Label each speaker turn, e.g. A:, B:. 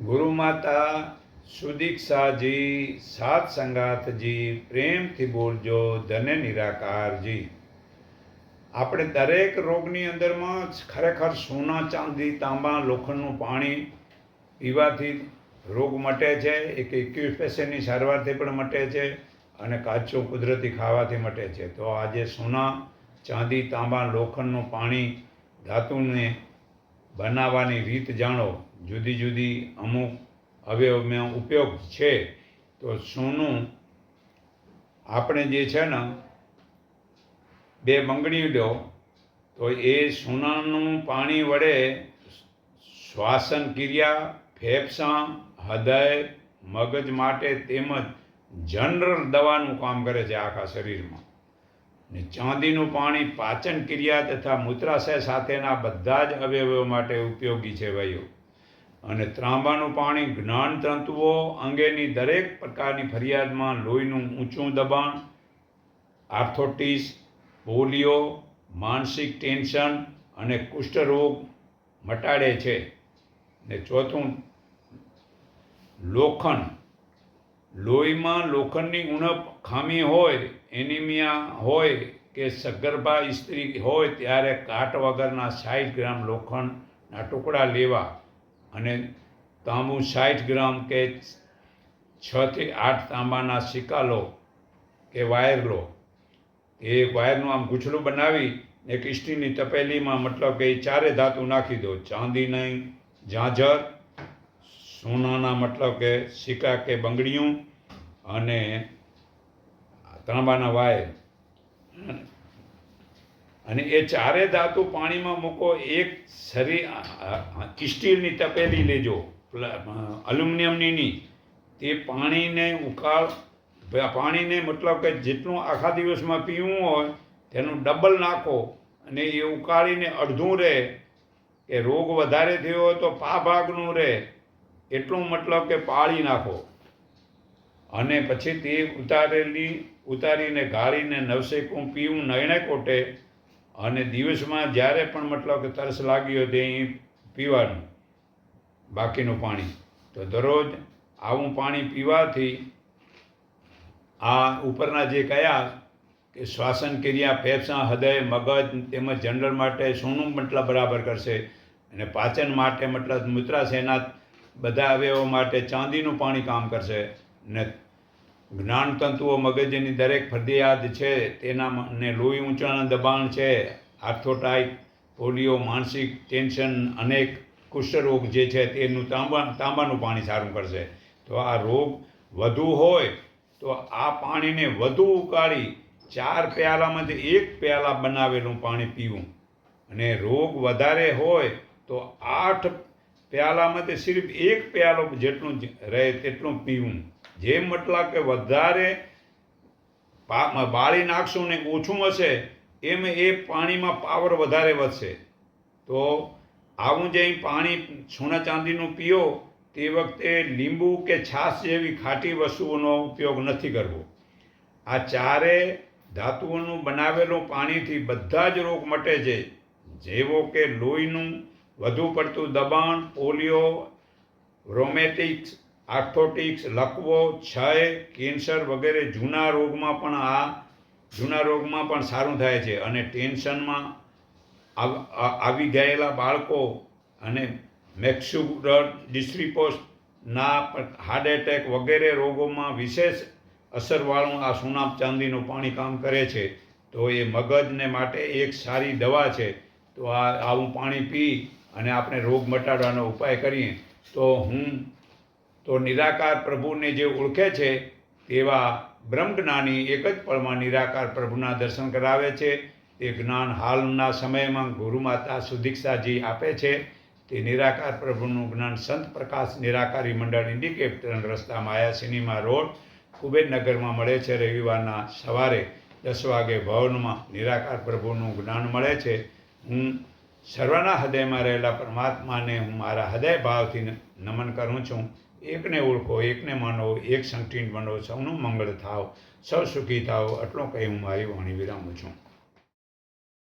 A: ગુરુ માતા, સુદીક્ષાજી, સાત સંગાતજી પ્રેમથી બોલજો ધને નિરાકારજી. આપણે દરેક રોગની અંદરમાં ખરેખર સોના, ચાંદી, તાંબા, લોખંડનું પાણી પીવાથી રોગ મટે છે, એક એક્યુટ પેશન્ટની સારવારથી પણ મટે છે અને કાચું કુદરતી ખાવાથી મટે છે. તો આજે સોના, ચાંદી, તાંબા, લોખંડનું પાણી ધાતુને બનાવવાની રીત જાણો. જુદી જુદી અમુક અવયવમાં ઉપયોગ છે, તો સોનું આપણે જે છે ને બે બંગડી લો તો એ સોનાનું પાણી વડે શ્વાસન ક્રિયા, ફેફસા, હૃદય, મગજ માટે તેમજ જનરલ દવાનું કામ કરે છે આખા શરીરમાં. ને ચાંદીનું પાણી પાચન ક્રિયા તથા મૂત્રાશય સાથેના બધા જ અવયવો માટે ઉપયોગી છે ભાઈઓ. અને ત્રાંબાનું પાણી જ્ઞાન તંતુઓ અંગેની દરેક પ્રકારની ફરિયાદમાં લોહીનું ઊંચું દબાણ, આર્થોટિસ, પોલિયો, માનસિક ટેન્શન અને કુષ્ઠરોગ મટાડે છે. ને ચોથું, લોખંડ. લોહીમાં લોખંડની ઉણપ ખામી હોય, એનિમિયા હોય કે સગર્ભા સ્ત્રી હોય, ત્યારે કાટ વગરના સાઠ ગ્રામ લોખંડના ટુકડા લેવા અને તાંબુ સાઠ ગ્રામ કે છથી આઠ તાંબાના સિક્કા લો કે વાયર લો એ વાયરનું આમ ગૂંચળું બનાવી એક ઇસ્ટીની તપેલીમાં મતલબ કે એ ચારે ધાતુ નાખી દો. ચાંદીની ઝાંઝર, સોનાના મતલબ કે સિક્કા કે બંગડીયું અને તાંબાના વાયર. અને એ ચારે ધાતુ પાણીમાં મૂકો, એક શરીર સ્ટીલની તપેલી લેજો અલ્યુમિનિયમની નહીં તે પાણીને ઉકાળ પાણીને મતલબ કે જેટલું આખા દિવસમાં પીવું હોય, તેનું ડબલ નાખો અને એ ઉકાળીને અડધું રહે. કે રોગ વધારે થયો હોય તો પા ભાગનું રહે. એટલું મતલબ કે પાળી નાખો. અને પછી તે ઉતારેલી ઉતારીને ગાળીને નવસેકું પીવું, નયણે કોટે અને દિવસમાં જ્યારે પણ મતલબ કે તરસ લાગી હોય તે પીવાનું, બાકીનું પાણી. તો દરરોજ આવું પાણી પીવાથી આ ઉપરના જે કયા કે શ્વાસન ક્રિયા, ફેફસા, હૃદય, મગજ તેમજ જનરલ માટે સોનું મતલબ બરાબર કરશે. અને પાચન માટે મતલબ મૂત્રાશયના બધા અવયવો માટે ચાંદીનું પાણી કામ કરશે. ને જ્ઞાન તંતુઓ મગજની દરેક ફરજિયાત છે તેના ને લોહી ઊંચાના દબાણ છે, આર્થોટાઇટ, પોલિયો, માનસિક ટેન્શન, અનેક કુષ્ઠરોગ જે છે તેનું તાંબા, તાંબાનું પાણી સારું કરશે. તો આ રોગ વધુ હોય તો આ પાણીને વધુ ઉકાળી ચાર પ્યાલામાંથી એક પ્યાલા બનાવેલું પાણી પીવું. અને રોગ વધારે હોય તો આઠ પ્યાલામાંથી સિર્ફ એક પ્યાલો જેટલું રહે તેટલું પીવું. જેમ મતલબ કે વધારે બાળી નાખશું ને ઓછું હશે એમ એ પાણીમાં પાવર વધારે વધશે. તો આવું જે પાણી સોના ચાંદીનું પીઓ, તે વખતે લીંબુ કે છાશ જેવી ખાટી વસ્તુઓનો ઉપયોગ નથી કરવો. આ ચારે ધાતુઓનું બનાવેલું પાણીથી બધા જ રોગ મટે છે. જેવો કે લોહીનું વધુ પડતું દબાણ, પોલિયો, રોમેટિક્સ આર્થોટિક્સ, લકવો, ક્ષય, કેન્સર વગેરે જૂના રોગમાં પણ આ જૂના રોગમાં પણ સારું થાય છે અને ટેન્શનમાં આવી ગયેલા બાળકો અને મેક્સ્યુલર ડિસ્ટ્રીપોસના હાર્ટ એટેક વગેરે રોગોમાં વિશેષ અસરવાળું આ સુનામ ચાંદીનું પાણી કામ કરે છે. તો એ મગજને માટે એક સારી દવા છે. તો આ, આવું પાણી પી અને આપણે રોગ મટાડવાનો ઉપાય કરીએ. તો હું તો નિરાકાર પ્રભુને જે ઓળખે છે, તેવા બ્રહ્મજ્ઞાની એક જ પળમાં નિરાકાર પ્રભુના દર્શન કરાવે છે. તે જ્ઞાન હાલના સમયમાં ગુરુમાતા સુદીક્ષાજી આપે છે. તે નિરાકાર પ્રભુનું જ્ઞાન સંત પ્રકાશ નિરાકારી મંડળ ઇન્ડિકેટર રસ્તા માયા સિનેમા રોડ, કુબેરનગરમાં મળે છે. રવિવારના સવારે દસ વાગે ભવનમાં નિરાકાર પ્રભુનું જ્ઞાન મળે છે. હું સર્વના હૃદયમાં રહેલા પરમાત્માને હું મારા હૃદય ભાવથી નમન કરું છું. એકને ઓળખો, એકને માનો, એક સંકટીન બનો, સૌનું મંગળ થાવ, સૌ સુખી થાવ, આટલું કહી હું મારી વાણી વિરામું છું.